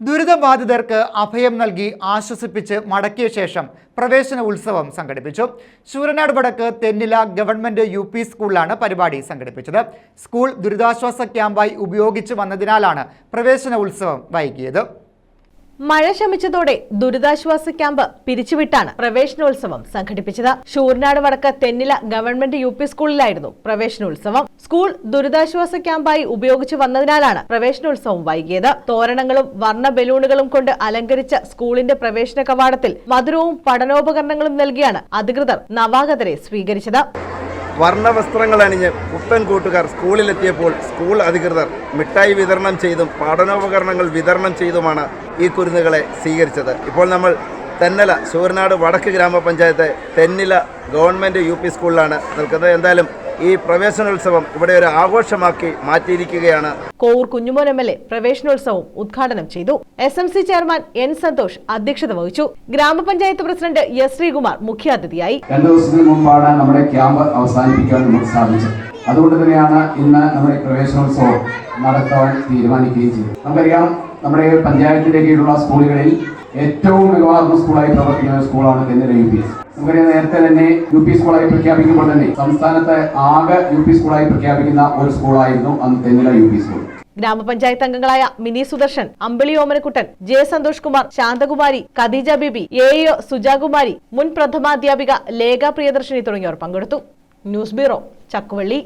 ദുരിതബാധിതർക്ക് അഭയം നൽകി ആശ്വസിപ്പിച്ച് മടക്കിയ ശേഷം പ്രവേശന ഉത്സവം സംഘടിപ്പിച്ചു. ശൂരനാട് വടക്ക് തെന്നില ഗവൺമെന്റ് യു പി സ്കൂളിലാണ് പരിപാടി സംഘടിപ്പിച്ചത്. സ്കൂൾ ദുരിതാശ്വാസ ക്യാമ്പായി ഉപയോഗിച്ചു വന്നതിനാലാണ് പ്രവേശന ഉത്സവം വൈകിയത്. മഴ ശമിച്ചതോടെ ദുരിതാശ്വാസ ക്യാമ്പ് പിരിച്ചുവിട്ടാണ് പ്രവേശനോത്സവം സംഘടിപ്പിച്ചത്. ഷൂർനാട് വടക്ക് തെന്നില ഗവൺമെന്റ് യു സ്കൂളിലായിരുന്നു പ്രവേശനോത്സവം. സ്കൂൾ ദുരിതാശ്വാസ ക്യാമ്പായി ഉപയോഗിച്ചു വന്നതിനാലാണ് പ്രവേശനോത്സവം വൈകിയത്. തോരണങ്ങളും വർണ ബലൂണുകളും കൊണ്ട് അലങ്കരിച്ച സ്കൂളിന്റെ പ്രവേശന കവാടത്തിൽ മധുരവും പഠനോപകരണങ്ങളും നൽകിയാണ് അധികൃതർ നവാഗതരെ സ്വീകരിച്ചത്. വർണ വസ്ത്രങ്ങൾ അണിഞ്ഞ് പുത്തൻ കൂട്ടുകാർ സ്കൂളിലെത്തിയപ്പോൾ സ്കൂൾ അധികൃതർ മിഠായി വിതരണം ചെയ്തും പഠനോപകരണങ്ങൾ വിതരണം ചെയ്തുമാണ് ഈ കുരുന്നുകളെ സ്വീകരിച്ചത്. ഇപ്പോൾ നമ്മൾ തെന്നല ശൂരനാട് വടക്ക് ഗ്രാമപഞ്ചായത്ത് തെന്നില ഗവൺമെന്റ് യു പി സ്കൂളിലാണ് നിൽക്കുന്നത്. എന്തായാലും ഈ പ്രവേശനോത്സവം ഇവിടെ ഒരു ആഘോഷമാക്കി മാറ്റിയിരിക്കുകയാണ്. Kovoor Kunjumon M L A പ്രവേശനോത്സവം ഉദ്ഘാടനം ചെയ്തു. S M C chairman N Santhosh അധ്യക്ഷത വഹിച്ചു. ഗ്രാമപഞ്ചായത്ത് പ്രസിഡന്റ് എസ് ശ്രീകുമാർ മുഖ്യാതിഥിയായി. രണ്ടു ദിവസത്തിന് മുമ്പാണ് നമ്മുടെ ക്യാമ്പ് അവസാനിപ്പിക്കാൻ നമുക്ക് സാധിച്ചത്. അതുകൊണ്ട് തന്നെയാണ് ഇന്ന് നമ്മുടെ പ്രവേശനോത്സവം നടത്താൻ തീരുമാനിക്കുകയും ചെയ്തത്. നമുക്കറിയാം നമ്മുടെ പഞ്ചായത്തിന്റെ കീഴിലുള്ള സ്കൂളുകളിൽ ഏറ്റവും മികവാർന്ന സ്കൂളായി പ്രവർത്തിക്കുന്ന സ്കൂളാണ് തെന്നില യു പി എസ്. നമുക്കറിയാം നേരത്തെ തന്നെ യു പി സ്കൂളായി പ്രഖ്യാപിക്കുമ്പോൾ തന്നെ സംസ്ഥാനത്തെ ആകെ യു പി സ്കൂളായി പ്രഖ്യാപിക്കുന്ന ഒരു സ്കൂളായിരുന്നു അന്ന് തെന്നില യു പി സ്കൂൾ. ഗ്രാമപഞ്ചായത്ത് അംഗങ്ങളായ Mini Sudarshan Ambili Omanakuttan J Santhosh Kumar Santhakumari Khadeeja Bibi A O Sujakumari മുൻ പ്രഥമാധ്യാപിക ലേഖ പ്രിയദർശിനി തുടങ്ങിയവർ പങ്കെടുത്തു. News bureau Chakkuvalli.